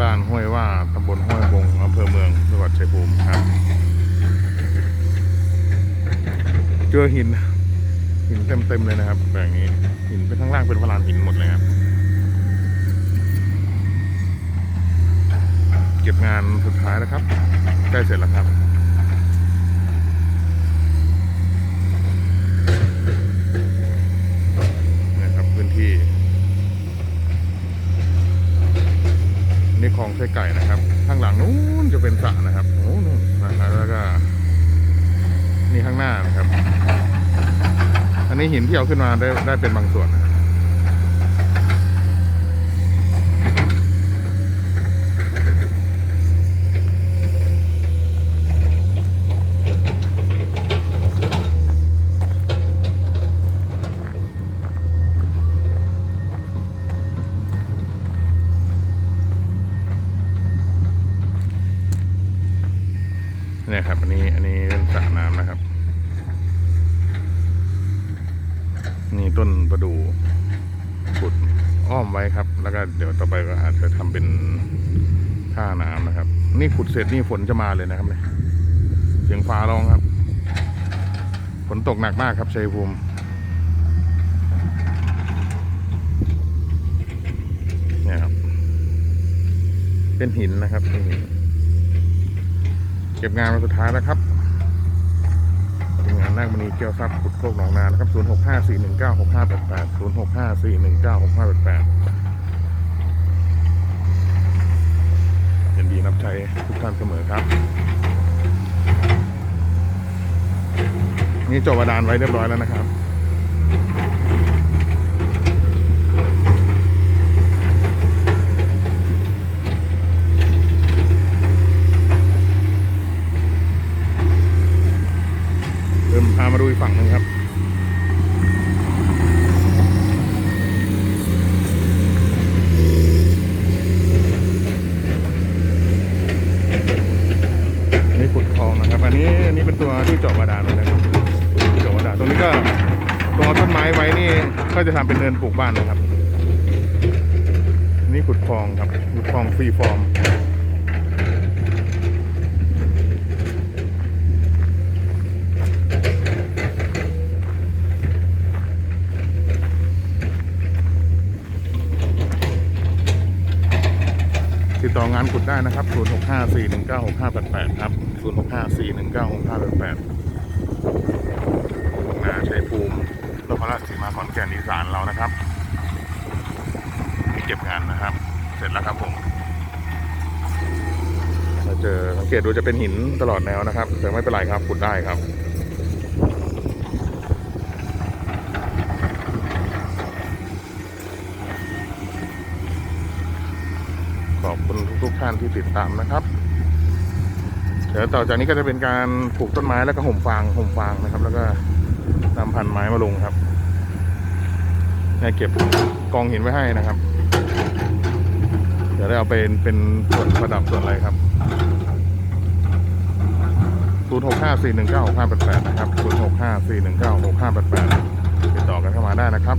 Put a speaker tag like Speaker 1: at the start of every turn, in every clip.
Speaker 1: บ้านห้วยว่าตำบลห้วยบงอำเภอเมืองจังหวัดชัยภูมิครับ เจอหิน หินเต็มๆเลยนะครับแบบนี้ หินไปข้างล่างเป็นพลานหินหมดเลยครับ เก็บงานสุดท้ายแล้วครับ ใกล้เสร็จแล้วครับ องไส้ไก่นะครับ ข้างหลังนู้นจะเป็นสระนะครับโอ้นู่นนะครับแล้วก็นี่ข้างหน้านะครับ อันนี้หินที่เอาขึ้นมาได้ได้เป็นบางส่วนนะครับ เนี่ยครับ อันนี้อันนี้เป็นสระน้ำนะครับ นี่ต้นประดู่ขุดอ้อมไว้ครับ แล้วก็เดี๋ยวต่อไปก็อาจจะทำเป็นท่าน้ำนะครับ นี่ขุดเสร็จนี่ฝนจะมาเลยนะครับเนี่ยเสียงฟ้าร้องครับ ฝนตกหนักมากครับชัยภูมิเนี่ยครับ เป็นหินนะครับเป็นหิน เก็บงานมาสุดท้ายแล้วครับทีมงานนาคมณีเกี่ยวทรัพย์ขุดโคกหนองนานะครับ 0 6 5 4 1 9 6 5 8 8 0 6 5 4 1 9 6 5 8 8ยินดีรับใช้ทุกท่านเสมอครับ นี่จบบาดานไว้เรียบร้อยแล้วนะครับ เดินพามาดูอีกฝั่งหนึ่งครับ นี่ขุดคลอง นะครับอันนี้อันนี้เป็นตัวที่เจาะบาดาลเลยนะครับเจาะบาดาลตรงนี้ก็ตรงเอาต้นไม้ไว้นี่ก็จะทำเป็นเนินปลูกบ้านนะครับ นี่ขุดคลองครับขุดคลองฟรีฟอร์ม ต่องานขุดได้นะครับ 0654196588 ครับ 0654196588นาชัยภูมินครราชสีมาขอนแก่นอีสานเรานะครับ เก็บงานนะครับ เสร็จแล้วครับผมเราเจอสังเกตดูจะเป็นหินตลอดแนวนะครับ แต่ไม่เป็นไรครับขุดได้ครับ อบคุณทุกๆท่านที่ติดตามนะครับ เดี๋ยวต่อจากนี้ก็จะเป็นการปลูกต้นไม้แล้วก็ห่มฟางห่มฟางนะครับ แล้วก็นำพันไม้มาลงครับเนี่ยเก็บกองหินไว้ให้นะครับ เดี๋ยวได้เอาไปเป็นเป็นส่วนประดับส่วนอะไรครับ0 6 5 4 1 9 6 5 8 8นะครับ0 6 5 4 1 9 6 5 8 8ติดต่อกันเข้ามาได้นะครับ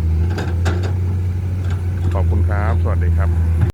Speaker 1: ขอบคุณครับ สวัสดีครับ